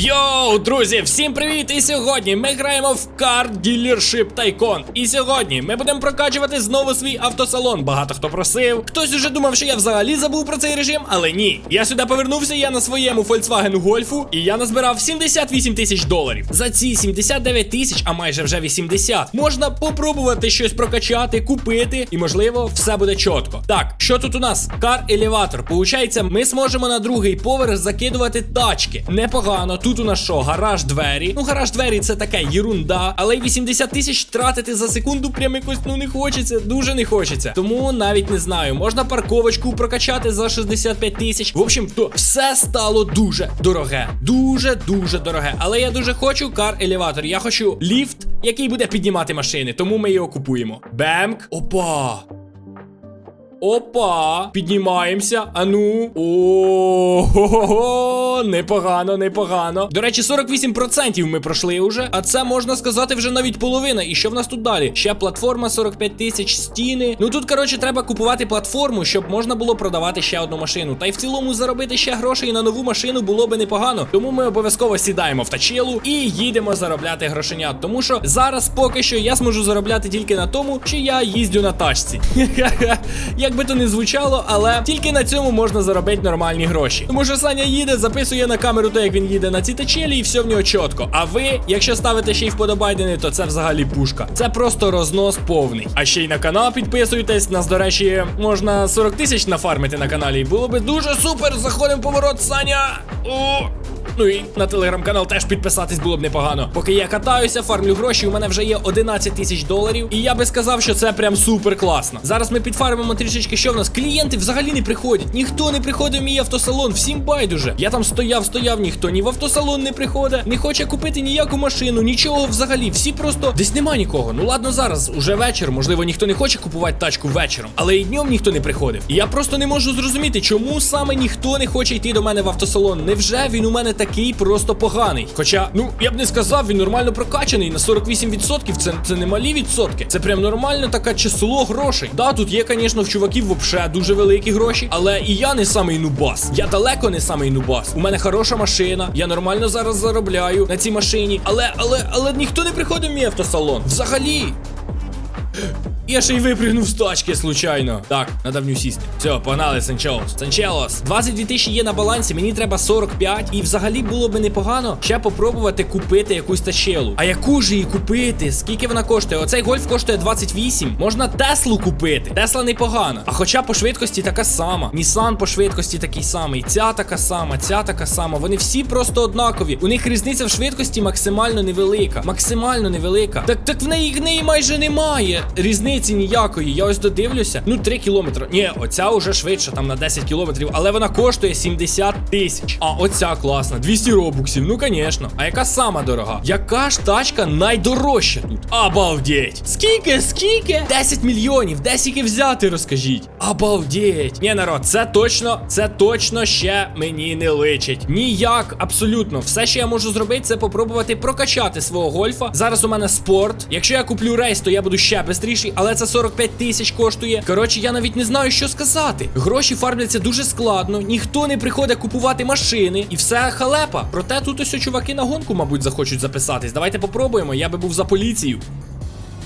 Йоу, друзі, всім привіт! І сьогодні ми граємо в Car Dealership Tycoon. І сьогодні ми будемо прокачувати знову свій автосалон. Багато хто просив. Хтось уже думав, що я взагалі забув про цей режим, але ні. Я сюди повернувся, я на своєму Volkswagen Golf, і я назбирав 78 тисяч доларів. За ці 79 тисяч, а майже вже 80, можна попробувати щось прокачати, купити, і можливо все буде чітко. Так, що тут у нас? Кар елеватор. Получається, ми зможемо на другий поверх закидувати тачки. Непогано. Тут у нас що? Гараж двері. Ну, гараж двері це таке єрунда. Але й 80 тисяч тратити за секунду прям якось ну не хочеться. Дуже не хочеться. Тому навіть не знаю. Можна парковочку прокачати за 65 тисяч. В общем, то все стало дуже дороге. Дуже дуже дороге. Але я дуже хочу кар елеватор. Я хочу ліфт, який буде піднімати машини. Тому ми його купуємо. Бемк. Опа. Опа, піднімаємося. Ану. О, непогано, непогано. До речі, 48% ми пройшли уже. А це можна сказати вже навіть половина. І що в нас тут далі? Ще платформа 45 тисяч стіни. Ну тут, коротше, треба купувати платформу, щоб можна було продавати ще одну машину. Та й в цілому заробити ще грошей на нову машину було би непогано. Тому ми обов'язково сідаємо в тачилу і їдемо заробляти грошенят. Тому що зараз поки що я зможу заробляти тільки на тому, що я їздю на тачці. Як би то не звучало, але тільки на цьому можна заробити нормальні гроші. Тому що Саня їде, записує на камеру те, як він їде на ці течелі, і все в нього чітко. А ви, якщо ставите ще й вподобайдени, то це взагалі пушка. Це просто рознос повний. А ще й на канал підписуйтесь. Нас, до речі, можна 40 тисяч нафармити на каналі. Було би дуже супер. Заходимо поворот, Саня. О! Ну і на телеграм-канал теж підписатись було б непогано. Поки я катаюся, фармлю гроші, у мене вже є 11 тисяч доларів. І я би сказав, що це прям супер класно. Зараз ми підфармимо трішечки, що в нас. Клієнти взагалі не приходять. Ніхто не приходить в мій автосалон, всім байдуже. Я там стояв, стояв, ніхто ні в автосалон не приходить, не хоче купити ніяку машину, нічого взагалі. Всі просто десь нема нікого. Ну ладно, зараз уже вечір. Можливо, ніхто не хоче купувати тачку вечором, але і днем ніхто не приходив. І я просто не можу зрозуміти, чому саме ніхто не хоче йти до мене в автосалон. Невже він у мене такий просто поганий? Хоча, ну я б не сказав, він нормально прокачаний на 48%. Це, це не малі відсотки. Це прям нормально таке число грошей. Да, тут є, звісно, в чуваків вообще дуже великі гроші, але і я не самий нубас. Я далеко не самий нубас. У мене хороша машина. Я нормально зараз заробляю на цій машині. Але, але, але ніхто не приходить в мій автосалон. Взагалі. Я ще й випригнув з тачки случайно. Так, надо в ню сісти. Все, погнали, Санчелос. Санчелос. 22 тисячі є на балансі, мені треба 45. І взагалі було би непогано ще попробувати купити якусь тачелу. А яку ж її купити? Скільки вона коштує? Оцей гольф коштує 28. Можна Теслу купити. Тесла непогана. А хоча по швидкості така сама. Нісан по швидкості такий самий. Ця така сама, ця така сама. Вони всі просто однакові. У них різниця в швидкості максимально невелика. Максимально невелика. Так так в неї в неї майже немає. Різниці ніякої. Я ось додивлюся. Ну, 3 кілометри. Ні, оця уже швидше, там на 10 кілометрів, але вона коштує 70 тисяч. А оця класна, 200 робуксів. Ну, звісно. А яка сама дорога? Яка ж тачка найдорожча тут? Обалдеть! Скільки, скільки? 10 мільйонів. Де скільки взяти, розкажіть. Обалдеть. Ні, народ, це точно, це точно ще мені не личить. Ніяк, абсолютно. Все, що я можу зробити, це попробувати прокачати свого гольфа. Зараз у мене спорт. Якщо я куплю рейс, то я буду ще швидший, але це 45 тисяч коштує. Коротше, я навіть не знаю, що сказати. Гроші фармляться дуже складно, ніхто не приходить купувати машини, і все халепа. Проте тут ось чуваки на гонку, мабуть, захочуть записатись. Давайте попробуємо. Я би був за поліцію.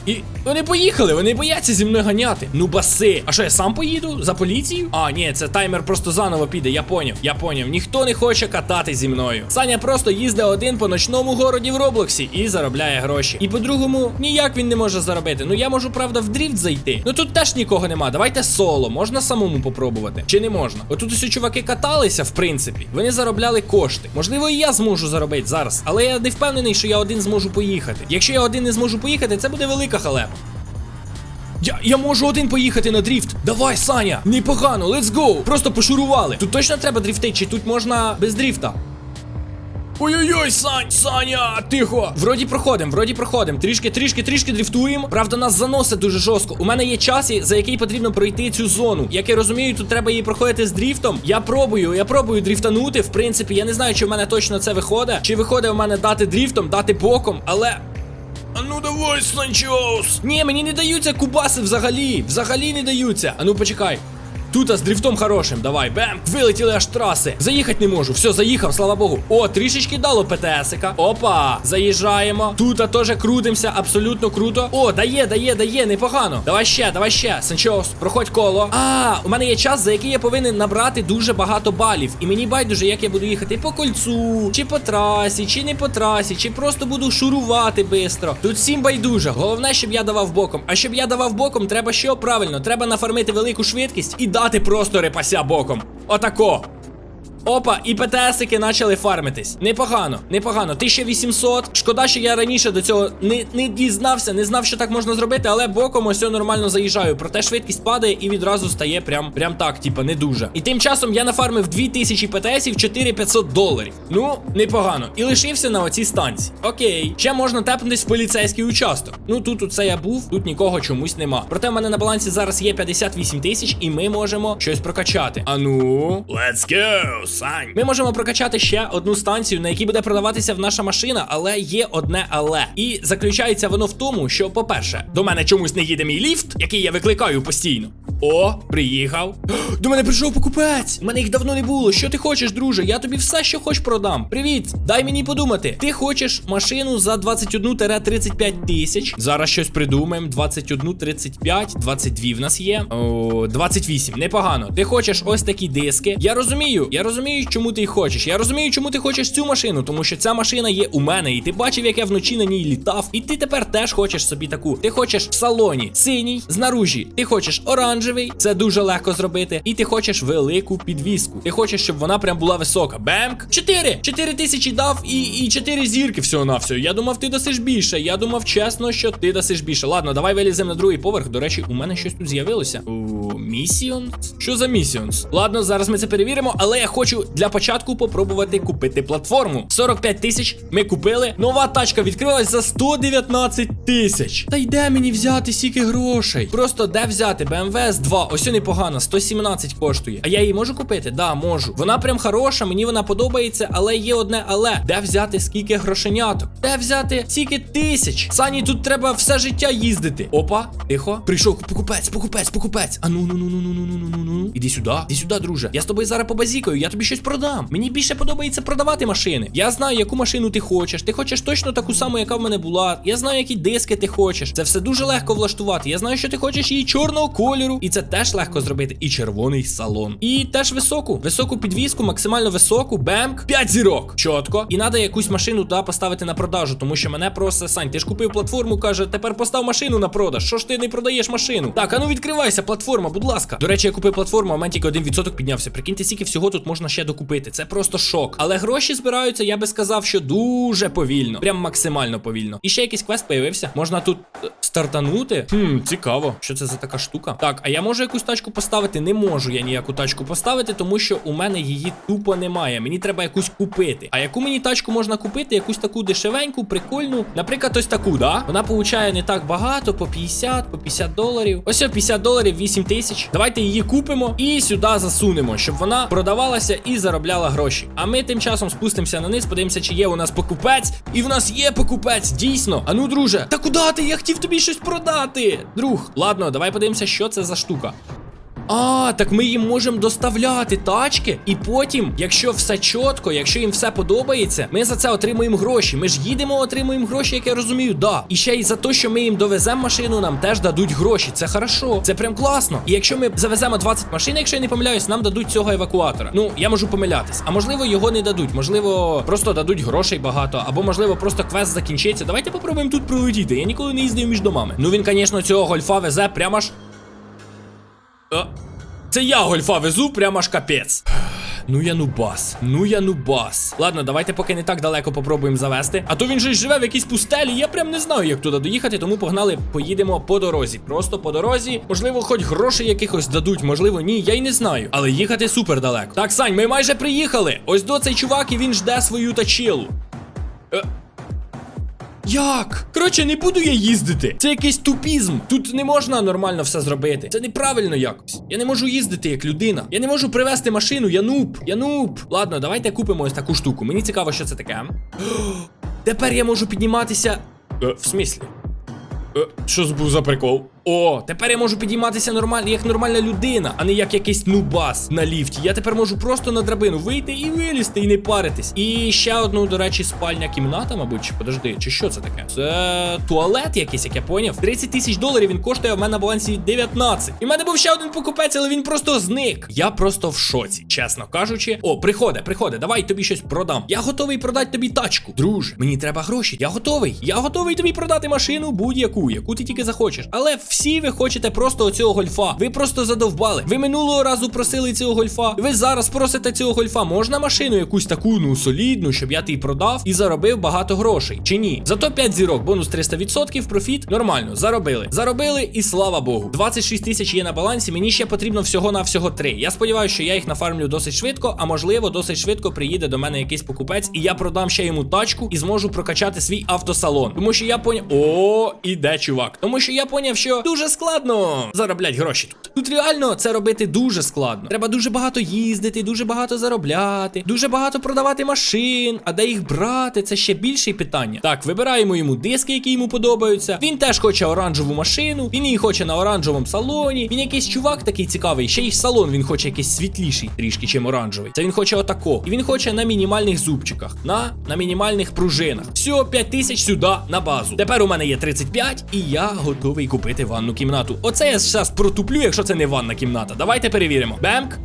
І вони поїхали, вони бояться зі мною ганяти. Ну баси. А що я сам поїду за поліцію? А, ні, це таймер просто заново піде. Я поняв, я поняв. Ніхто не хоче катати зі мною. Саня просто їздить один по ночному городі в Роблоксі і заробляє гроші. І по-другому, ніяк він не може заробити. Ну я можу, правда, в дріфт зайти. Ну тут теж нікого нема. Давайте соло. Можна самому попробувати. Чи не можна? Отут усі чуваки каталися, в принципі. Вони заробляли кошти. Можливо, і я зможу заробити зараз, але я не впевнений, що я один зможу поїхати. Якщо я один не зможу поїхати, це буде велика халепа. Я, я можу один поїхати на дріфт. Давай, Саня. Непогано, let's go. Просто пошурували. Тут точно треба дріфти, чи тут можна без дріфта? Ой-ой-ой, Сань, Саня, тихо. Вроді проходимо, вроді проходимо. Трішки, трішки, трішки дріфтуємо. Правда, нас заносить дуже жорстко. У мене є час, за який потрібно пройти цю зону. Як я розумію, тут треба її проходити з дріфтом. Я пробую, я пробую дріфтанути. В принципі, я не знаю, чи в мене точно це виходить. Чи виходить в мене дати дріфтом, дати боком, але. Давай, Санчоус! Ні, мені не даються кубаси взагалі. Взагалі не даються. А ну почекай. Тут з дрифтом хорошим. Давай, бем. Вилетіли аж траси. Заїхати не можу. Все, заїхав, слава Богу. О, трішечки дало ПТСика. Опа. Заїжджаємо. Тут теж крутимося, абсолютно круто. О, дає, дає, дає, непогано. Давай ще, давай ще. Санчос, проходь коло. А, у мене є час, за який я повинен набрати дуже багато балів. І мені байдуже, як я буду їхати по кольцу, чи по трасі, чи не по трасі, чи просто буду шурувати бистро. Тут всім байдуже. Головне, щоб я давав боком. А щоб я давав боком, треба що правильно? Треба нафармити велику швидкість і дати просто репася боком. Отако. Опа, і ПТСики почали фармитись. Непогано, непогано. 1800. Шкода, що я раніше до цього не, не дізнався, не знав, що так можна зробити, але боком ось нормально заїжджаю. Проте швидкість падає і відразу стає прям, прям так, типа, не дуже. І тим часом я нафармив 2000 ПТСів 4500 доларів. Ну, непогано. І лишився на оцій станції. Окей, ще можна тепнутись в поліцейський участок. Ну тут оце я був, тут нікого чомусь нема. Проте в мене на балансі зараз є 58 тисяч, і ми можемо щось прокачати. А ну, let's go, Сань. Ми можемо прокачати ще одну станцію, на якій буде продаватися в наша машина, але є одне але. І заключається воно в тому, що, по-перше, до мене чомусь не їде мій ліфт, який я викликаю постійно. О, приїхав. До мене прийшов покупець. У мене їх давно не було. Що ти хочеш, друже? Я тобі все, що хоч продам. Привіт, дай мені подумати. Ти хочеш машину за 21-35 тисяч. Зараз щось придумаємо. 21, 35, 22 в нас є. О, 28. Непогано. Ти хочеш ось такі диски. Я розумію, я розумію, чому ти їх хочеш. Я розумію, чому ти хочеш цю машину, тому що ця машина є у мене, і ти бачив, як я вночі на ній літав. І ти тепер теж хочеш собі таку. Ти хочеш в салоні синій, знаружі. Ти хочеш оранжевий, це дуже легко зробити. І ти хочеш велику підвіску. Ти хочеш, щоб вона прям була висока. Бемк! Чотири! Чотири тисячі дав і, і чотири зірки всього на все. Я думав, ти дасиш більше. Я думав чесно, що ти дасиш більше. Ладно, давай виліземо на другий поверх. До речі, у мене щось тут з'явилося. Місіонс? Що за місіонс? Ладно, зараз ми це перевіримо, але я хочу для початку попробувати купити платформу. 45 тисяч ми купили. Нова тачка відкрилась за 119 тисяч. Та йде мені взяти стільки грошей. Просто де взяти? BMW S2. Ось непогано, 117 коштує. А я її можу купити? Да, можу. Вона прям хороша, мені вона подобається, але є одне але. Де взяти скільки грошеняток? Де взяти скільки тисяч? Сані, тут треба все життя їздити. Опа, тихо. Прийшов покупець, покупець, покупець. А ну ну ну ну ну ну ну ну ну. Іди сюди, іди сюди, друже. Я з тобою зараз побазікаю, я тобі щось продам. Мені більше подобається продавати машини. Я знаю, яку машину ти хочеш. Ти хочеш точно таку саму, яка в мене була. Я знаю, які диски ти хочеш. Це все дуже легко влаштувати. Я знаю, що ти хочеш її чорного кольору, і це теж легко зробити. І червоний салон. І теж високу. Високу підвіску, максимально високу. Бемк. 5 зірок. Чотко. І треба якусь машину туди поставити на продажу, тому що мене просто Сань, ти ж купив платформу, каже, тепер постав машину на продаж. Що ж ти не продаєш машину? Так, а ну відкривайся, платформа, будь ласка. До речі, я купив платформу, а в мене тільки 1% піднявся. Прикиньте, скільки всього тут можна ще докупити. Це просто шок. Але гроші збираються, я би сказав, що дуже повільно. Прям максимально повільно. І ще якийсь квест появився. Можна тут е, стартанути. Хм, цікаво. Що це за така штука? Так, а я можу якусь тачку поставити? Не можу я ніяку тачку поставити, тому що у мене її тупо немає. Мені треба якусь купити. А яку мені тачку можна купити? Якусь таку дешевеньку, прикольну. Наприклад, ось таку, да? Вона получає не так багато, по 50, по 50 доларів. Ось 50 доларів, 8 тисяч. Давайте її купимо і сюди засунемо, щоб вона продавалася і заробляла гроші. А ми тим часом спустимося на низ, подивимося, чи є у нас покупець. І в нас є покупець, дійсно. А ну, друже, та куди ти? Я хотів тобі щось продати. Друг, ладно, давай подивимося, що це за штука. А, так ми їм можемо доставляти тачки, і потім, якщо все чітко, якщо їм все подобається, ми за це отримуємо гроші. Ми ж їдемо, отримуємо гроші, як я розумію, да. І ще й за те, що ми їм довеземо машину, нам теж дадуть гроші. Це хорошо, це прям класно. І якщо ми завеземо 20 машин, якщо я не помиляюсь, нам дадуть цього евакуатора. Ну, я можу помилятись. А можливо, його не дадуть. Можливо, просто дадуть грошей багато, або можливо, просто квест закінчиться. Давайте попробуємо тут пролетіти. Я ніколи не їздив між домами. Ну він, звісно, цього гольфа везе прямо ж. Е, Це я гольфа везу, прямо аж капець. Ну я нубас, ну я нубас. Ладно, давайте поки не так далеко попробуємо завести. А то він же живе в якійсь пустелі. Я прям не знаю, як туди доїхати, тому погнали, поїдемо по дорозі. Просто по дорозі. Можливо, хоч грошей якихось дадуть, можливо, ні, я й не знаю. Але їхати супер далеко. Так, Сань, ми майже приїхали. Ось до цей чувак, і він жде свою тачилу. Е, як? Коротше, не буду я їздити. Це якийсь тупізм. Тут не можна нормально все зробити. Це неправильно якось. Я не можу їздити як людина. Я не можу привезти машину. Я нуб. Я нуб. Ладно, давайте купимо ось таку штуку. Мені цікаво, що це таке. Тепер я можу підніматися. Е, в смислі? Е, що це був за прикол? О, тепер я можу підійматися нормально, як нормальна людина, а не як якийсь нубас на ліфті. Я тепер можу просто на драбину вийти і вилізти, і не паритись. І ще одну, до речі, спальня кімната, мабуть, чи подожди, чи що це таке? Це туалет якийсь, як я поняв. 30 тисяч доларів він коштує, а в мене на балансі 19. І в мене був ще один покупець, але він просто зник. Я просто в шоці, чесно кажучи. О, приходи, приходи, давай тобі щось продам. Я готовий продати тобі тачку. Друже, мені треба гроші. Я готовий. Я готовий тобі продати машину будь-яку, яку ти тільки захочеш. Але всі ви хочете просто оцього гольфа. Ви просто задовбали. Ви минулого разу просили цього гольфа. Ви зараз просите цього гольфа. Можна машину якусь таку, ну солідну, щоб я ти продав і заробив багато грошей. Чи ні? Зато 5 зірок, бонус 300%, профіт. Нормально, заробили. Заробили і слава Богу. 26 тисяч є на балансі. Мені ще потрібно всього на всього 3. Я сподіваюся, що я їх нафармлю досить швидко, а можливо, досить швидко приїде до мене якийсь покупець, і я продам ще йому тачку і зможу прокачати свій автосалон. Тому що я поняв. О, іде чувак. Тому що я поняв, що дуже складно заробляти гроші тут. Тут реально це робити дуже складно. Треба дуже багато їздити, дуже багато заробляти, дуже багато продавати машин. А де їх брати? Це ще більше питання. Так, вибираємо йому диски, які йому подобаються. Він теж хоче оранжеву машину. Він її хоче на оранжевому салоні. Він якийсь чувак такий цікавий. Ще й салон він хоче якийсь світліший трішки, чим оранжевий. Це він хоче отако. І він хоче на мінімальних зубчиках, на, на мінімальних пружинах. Все, 5 тисяч сюди на базу. Тепер у мене є 35, і я готовий купити ванну кімнату. Оце я зараз протуплю, якщо це не ванна кімната. Давайте перевіримо. Бемк.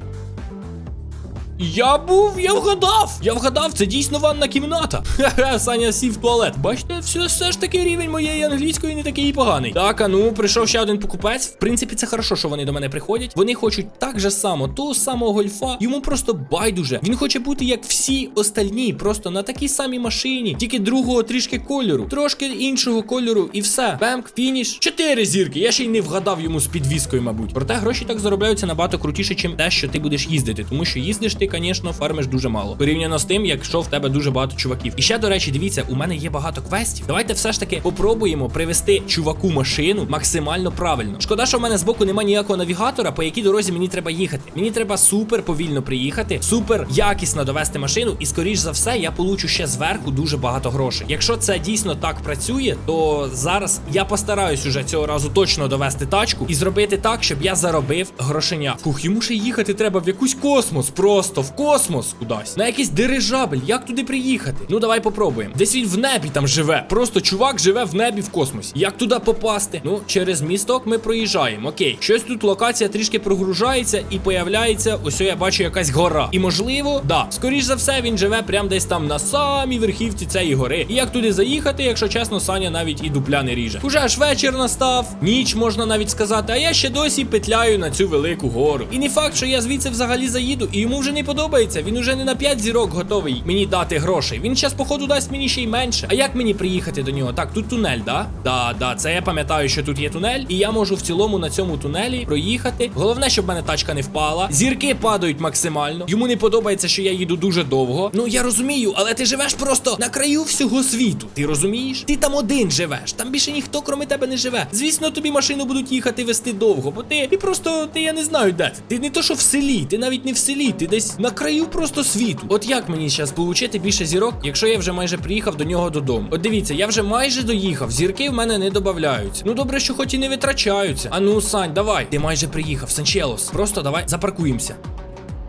Я був, я вгадав! Я вгадав, це дійсно ванна кімната. Ха-ха, Саня сів в туалет. Бачите, все, все ж таки рівень моєї англійської не такий поганий. Так, а ну, прийшов ще один покупець. В принципі, це хорошо, що вони до мене приходять. Вони хочуть так же само, того самого гольфа. Йому просто байдуже. Він хоче бути як всі остальні, просто на такій самій машині, тільки другого трішки кольору, трошки іншого кольору, і все. Бемк, фініш. Чотири зірки. Я ще й не вгадав йому з підвіскою, мабуть. Проте гроші так заробляються набагато крутіше, чим те, що ти будеш їздити, тому що їздиш ти, звісно, фармиш дуже мало. Порівняно з тим, якщо в тебе дуже багато чуваків. І ще, до речі, дивіться, у мене є багато квестів. Давайте все ж таки попробуємо привести чуваку машину максимально правильно. Шкода, що в мене збоку немає ніякого навігатора, по якій дорозі мені треба їхати. Мені треба супер повільно приїхати, супер якісно довести машину, і скоріш за все я получу ще зверху дуже багато грошей. Якщо це дійсно так працює, то зараз я постараюсь уже цього разу точно довести тачку і зробити так, щоб я заробив грошеня. Фух, йому ще їхати треба в якийсь космос, просто в космос кудись. На якийсь дирижабель. Як туди приїхати? Ну давай попробуємо. Десь він в небі там живе. Просто чувак живе в небі в космосі. Як туди попасти? Ну, через місток ми проїжджаємо. Окей, щось тут локація трішки прогружається і появляється. Ось я бачу якась гора. І можливо, да, скоріш за все, він живе прямо десь там на самій верхівці цієї гори. І як туди заїхати, якщо чесно, Саня навіть і дупля не ріже. Уже аж вечір настав, ніч можна навіть сказати, а я ще досі петляю на цю велику гору. І не факт, що я звідси взагалі заїду, і йому вже не подобається. Він уже не на 5 зірок готовий мені дати грошей. Він зараз, походу, дасть мені ще й менше. А як мені приїхати до нього? Так, тут тунель, да? Да, да, це я пам'ятаю, що тут є тунель, і я можу в цілому на цьому тунелі проїхати. Головне, щоб в мене тачка не впала. Зірки падають максимально. Йому не подобається, що я їду дуже довго. Ну я розумію, але ти живеш просто на краю всього світу. Ти розумієш? Ти там один живеш. Там більше ніхто, кроме тебе, не живе. Звісно, тобі машину будуть їхати вести довго, бо ти, ти просто ти я не знаю, де ти. Ти не то, що в селі, ти навіть не в селі, ти десь на краю просто світу. От як мені зараз получити більше зірок, якщо я вже майже приїхав до нього додому? От дивіться, я вже майже доїхав. Зірки в мене не додаються. Ну добре, що хоч і не витрачаються. А ну, Сань, давай. Ти майже приїхав, Санчелос. Просто давай запаркуємося.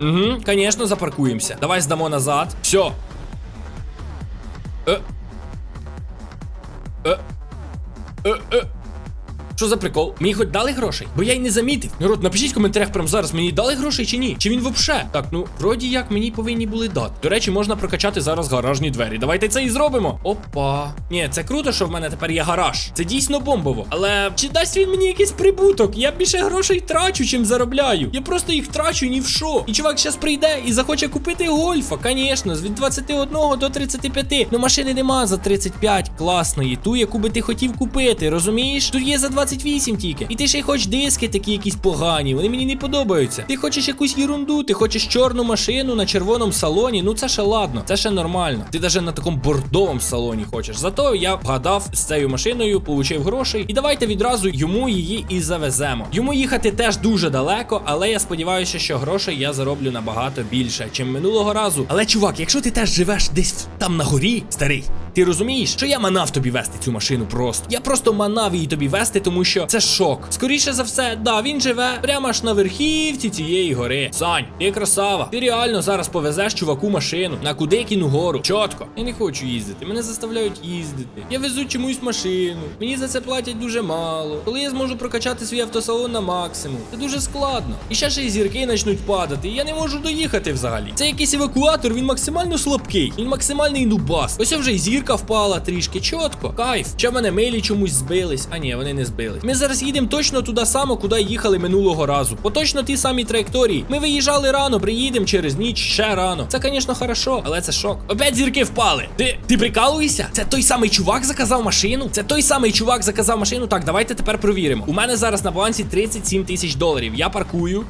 Угу, звісно, запаркуємося. Давай здамо назад. Все. Е. Е. Е. Е. Що за прикол? Мені хоч дали грошей? Бо я й не замітив. Народ, напишіть в коментарях прямо зараз, мені дали грошей чи ні? Чи він вообще? Так, ну вроді як мені повинні були дати. До речі, можна прокачати зараз гаражні двері. Давайте це і зробимо. Опа. Ні, це круто, що в мене тепер є гараж. Це дійсно бомбово. Але чи дасть він мені якийсь прибуток? Я більше грошей трачу, чим заробляю. Я просто їх трачу ні в що. І чувак зараз прийде і захоче купити гольфа. Звісно, від 21 до 35. Ну машини нема за 35 класної. Ту, яку би ти хотів купити, розумієш? Тут є за 28 тільки. І ти ще й хочеш диски такі якісь погані. Вони мені не подобаються. Ти хочеш якусь ерунду, ти хочеш чорну машину на червоному салоні. Ну це ще ладно, це ще нормально. Ти навіть на такому бордовому салоні хочеш. Зато я вгадав з цією машиною, получив грошей. І давайте відразу йому її і завеземо. Йому їхати теж дуже далеко, але я сподіваюся, що грошей я зароблю набагато більше, чим минулого разу. Але чувак, якщо ти теж живеш десь там на горі, старий, ти розумієш, що я манав тобі вести цю машину просто. Я просто манав її тобі вести, тому тому що це шок. Скоріше за все, да, він живе прямо аж на верхівці цієї гори. Сань, ти красава. Ти реально зараз повезеш чуваку машину на Кудикіну гору. Чотко. Я не хочу їздити. Мене заставляють їздити. Я везу чомусь машину. Мені за це платять дуже мало. Коли я зможу прокачати свій автосалон на максимум, це дуже складно. І ще ще й зірки почнуть падати. І я не можу доїхати взагалі. Це якийсь евакуатор, він максимально слабкий. Він максимальний нубас. Ось вже й зірка впала трішки. Чотко. Кайф. Чи в мене милі чомусь збились? А ні, вони не збились. Ми зараз їдемо точно туди само, куди їхали минулого разу. По точно ті самі траєкторії. Ми виїжджали рано, приїдемо через ніч ще рано. Це, звісно, хорошо, але це шок. Опять зірки впали. Ти ти прикалуєшся? Це той самий чувак заказав машину? Це той самий чувак заказав машину. Так, давайте тепер провіримо. У мене зараз на балансі 37 тисяч доларів. Я паркую.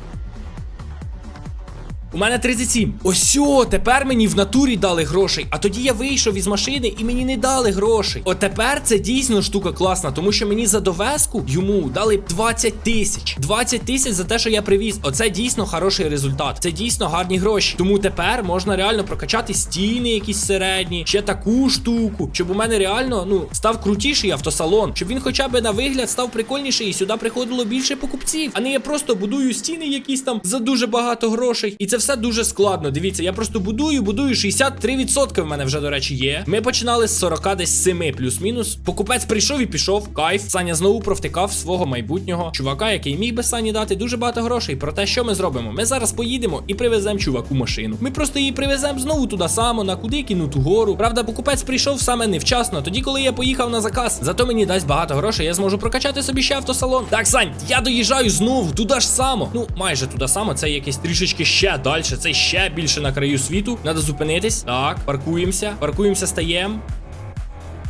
У мене 37. Осьо, тепер мені в натурі дали грошей. А тоді я вийшов із машини і мені не дали грошей. От тепер це дійсно штука класна, тому що мені за довеску йому дали 20 тисяч. 20 тисяч за те, що я привіз. Оце дійсно хороший результат. Це дійсно гарні гроші. Тому тепер можна реально прокачати стіни якісь середні, ще таку штуку, щоб у мене реально ну став крутіший автосалон, щоб він хоча б на вигляд став прикольніший і сюди приходило більше покупців. А не я просто будую стіни якісь там за дуже багато грошей. І це все дуже складно. Дивіться, я просто будую, будую 63% в мене вже, до речі, є. Ми починали з 40 десь 7 плюс-мінус. Покупець прийшов і пішов. Кайф. Саня знову провтикав свого майбутнього чувака, який міг би Сані дати дуже багато грошей. Проте, що ми зробимо? Ми зараз поїдемо і привеземо чуваку машину. Ми просто її привеземо знову туди само, на куди кинуту гору. Правда, покупець прийшов саме невчасно, тоді, коли я поїхав на заказ. Зато мені дасть багато грошей, я зможу прокачати собі ще автосалон. Так, Сань, я доїжджаю знову, туди ж само. Ну, майже туди само, це якесь трішечки ще далі. Це ще більше на краю світу. Надо зупинитись. Так, паркуємося. Паркуємося, стаємо.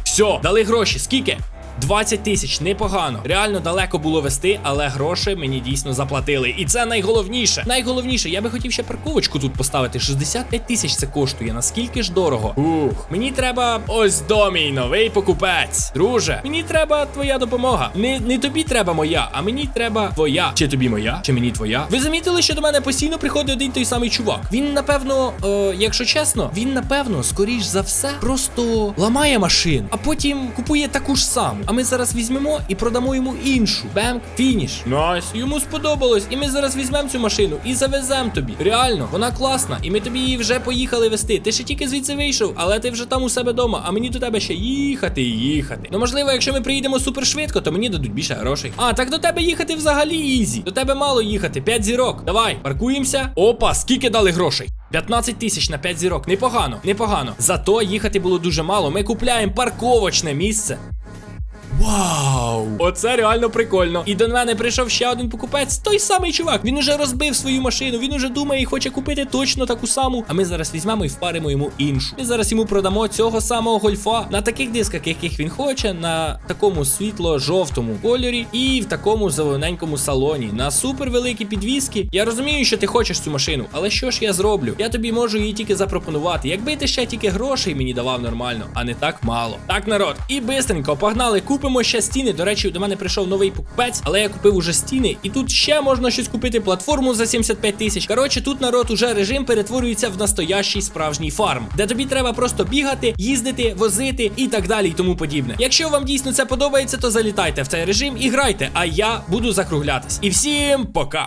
Все, дали гроші. Скільки? 20 тисяч, непогано. Реально далеко було вести, але гроші мені дійсно заплатили. І це найголовніше. Найголовніше, я би хотів ще парковочку тут поставити. 65 тисяч це коштує. Наскільки ж дорого? Ух, мені треба ось до мій новий покупець. Друже, мені треба твоя допомога. Не, не тобі треба моя, а мені треба твоя. Чи тобі моя, чи мені твоя. Ви замітили, що до мене постійно приходить один той самий чувак. Він, напевно, е, якщо чесно, він напевно, скоріш за все, просто ламає машину, а потім купує таку ж саму. А ми зараз візьмемо і продамо йому іншу. Бемк, фініш. Найс. Йому сподобалось. І ми зараз візьмемо цю машину і завеземо тобі. Реально, вона класна. І ми тобі її вже поїхали вести. Ти ще тільки звідси вийшов, але ти вже там у себе вдома. А мені до тебе ще їхати і їхати. Ну можливо, якщо ми приїдемо супер швидко, то мені дадуть більше грошей. А, так до тебе їхати взагалі ізі. До тебе мало їхати. 5 зірок. Давай, паркуємося. Опа, скільки дали грошей? 15 тисяч на 5 зірок. Непогано, непогано. Зато їхати було дуже мало. Ми купляємо парковочне місце. Вау! Оце реально прикольно. І до мене прийшов ще один покупець. Той самий чувак. Він уже розбив свою машину. Він уже думає і хоче купити точно таку саму. А ми зараз візьмемо і впаримо йому іншу. Ми зараз йому продамо цього самого гольфа на таких дисках, яких він хоче, на такому світло-жовтому кольорі і в такому зелененькому салоні. На супер великі підвіски. Я розумію, що ти хочеш цю машину, але що ж я зроблю? Я тобі можу її тільки запропонувати. Якби ти ще тільки грошей мені давав нормально, а не так мало. Так, народ, і бистренько погнали, купимо ще стіни. До речі, до мене прийшов новий покупець, але я купив уже стіни. І тут ще можна щось купити. Платформу за 75 тисяч. Коротше, тут народ уже режим перетворюється в настоящий справжній фарм, де тобі треба просто бігати, їздити, возити і так далі, і тому подібне. Якщо вам дійсно це подобається, то залітайте в цей режим і грайте. А я буду закруглятись. І всім пока.